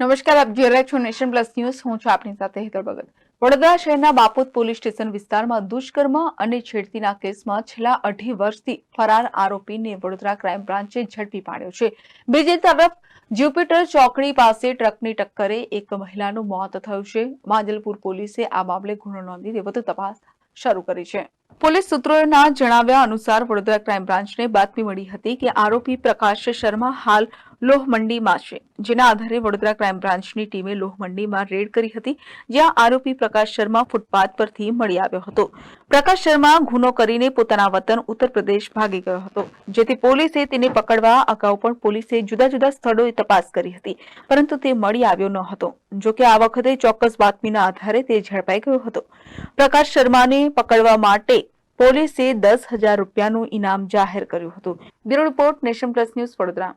નમસ્કાર, આપ જોઈ રહ્યા છો નેશન પ્લસ ન્યૂઝ. હું છું આપની સાથે હેતલ ભગત. વડોદરા શહેરના બાપોદ પોલીસ સ્ટેશન વિસ્તારમાં દુષ્કર્મ અને છેડતીના કેસમાં છેલ્લા અઢી વર્ષથી ફરાર આરોપીને વડોદરા ક્રાઇમ બ્રાન્ચે ઝડપી પાડ્યો છે. બીજી તરફ, જ્યુપિટર ચોકડી પાસે ટ્રકની ટક્કરે એક મહિલાનું મોત થયું છે. માંજલપુર પોલીસે આ મામલે ગુનો નોંધી વધુ તપાસ શરૂ કરી છે. પોલીસ સૂત્રોના જણાવ્યા અનુસાર, વડોદરા ક્રાઇમ બ્રાન્ચને બાતમી મળી હતી કે આરોપી પ્રકાશ શર્મા હાલ લોહ મંડીમાં છે. જેના આધારે વડોદરા ક્રાઇમ બ્રાન્ચની ટીમે લોહ મંડીમાં રેડ કરી હતી, જ્યાં આરોપી પ્રકાશ શર્મા ફૂટપાથ પરથી મળી આવ્યો હતો. પ્રકાશ શર્મા ગુનો કરીને પોતાના વતન ઉત્તર પ્રદેશ ભાગી ગયો હતો. જેથી પોલીસે તેને પકડવા અગાઉ પણ પોલીસે જુદા જુદા સ્થળોએ તપાસ કરી હતી, પરંતુ તે મળી આવ્યો ન હતો. જોકે આ વખતે ચોક્કસ બાતમીના આધારે તે ઝડપાઈ ગયો હતો. પ્રકાશ શર્માને પકડવા માટે પોલીસે દસ હજાર રૂપિયાનું ઇનામ જાહેર કર્યું હતું. Bureau report Nation Plus news Vadodara.